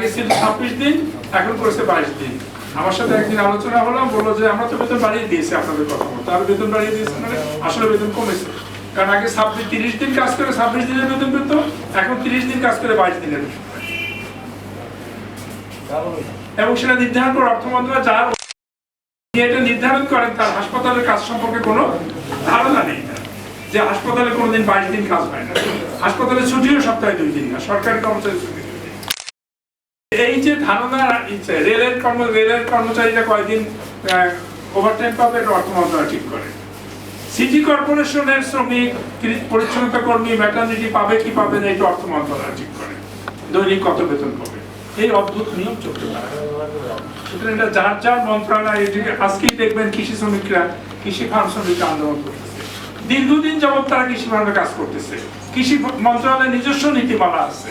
আগে ছিল ছাব্বিশ দিন, এখন করেছে বাইশ দিন। আমার সাথে একদিন আলোচনা হলো, বলল যে আমরা তো বেতন বাড়িয়ে দিয়েছি আপনাদের কথা মতো আর বেতন বাড়িয়ে দিয়েছি মানে আসলে বেতন কমেছে। কারণ আগে ছাব্বিশ, তিরিশ দিন কাজ করে ছাব্বিশ দিনের বেতন পেত, এখন তিরিশ দিন কাজ করে বাইশ দিনের এবং সেটা নির্ধারণ করে অর্থ মন্ত্রণালয় যার এটা নির্ধারণ করেন, তার হাসপাতালের কাজ সম্পর্কে কোনো ধারণা নেই। যে হাসপাতালে কোনোদিন বাইশ দিন কাজ হয় না। হাসপাতালে ছুটিও সপ্তাহে দুই দিন না, সরকারি কর্মচারী ছুটি। যে ধারণা ইচ্ছে, রেলের কর্ম রেলের কর্মচারীরা কয়দিন ওভারটাইম পাবে এটা অর্থ মন্ত্রণালয় ঠিক করে। সিটি কর্পোরেশনের শ্রমিক পরিচ্ছন্নতা কর্মী ম্যাটার্নিটি পাবে কি পাবে না এটা অর্থ মন্ত্রণালয় ঠিক করে। দৈনিক কত বেতন পাবে? এই অদ্ভুত নিয়ম চলতে পারে। এটা যার যার মন্ত্রণালয় আজকেই দেখবেন কৃষি শ্রমিকরা কৃষি ফার্ম শ্রমিকরা আন্দোলন করতেছে। দীর্ঘদিন যাবত তারা কৃষি ফার্মে কাজ করতেছে। কৃষি মন্ত্রণালয়ের নিজস্ব নীতিমালা আছে।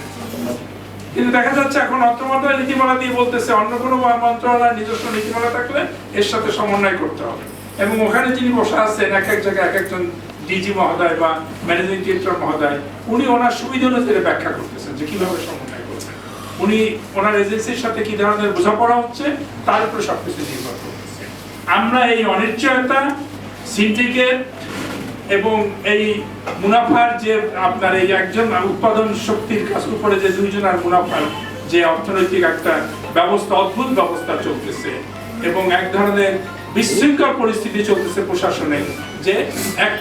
কিন্তু দেখা যাচ্ছে এখন অর্থ মন্ত্রণালয় নীতিমালা দিয়ে বলতেছে, অন্য কোনো মন্ত্রণালয়ের নিজস্ব নীতিমালা থাকলে এর সাথে সমন্বয় করতে হবে। এবং ওখানে যিনি বসে আছেন, এক এক জায়গায় এক একজন ডিজি মহোদয় বা ম্যানেজিং ডিরেক্টর মহোদয়, উনি ওনার সুবিধা অনুযায়ী ব্যাখ্যা করতেছেন যে কীভাবে সমন্বয় করবেন। উনি ওনার এজেন্সির সাথে কি ধরনের বোঝাপড়া হচ্ছে, তার উপরে সবকিছু নির্ভর করতেছে। আমরা এই অনিশ্চয়তা সিন্ডিকেট এবং এই মুনাফার যে আপনার এই একজন উৎপাদন শক্তির কাজ উপরে যে দুইজনের মুনাফার যে অর্থনৈতিক একটা ব্যবস্থা, অদ্ভুত ব্যবস্থা চলতেছে এবং এক ধরনের বিশৃঙ্খল পরিস্থিতি চলতেছে প্রশাসনে যে একটা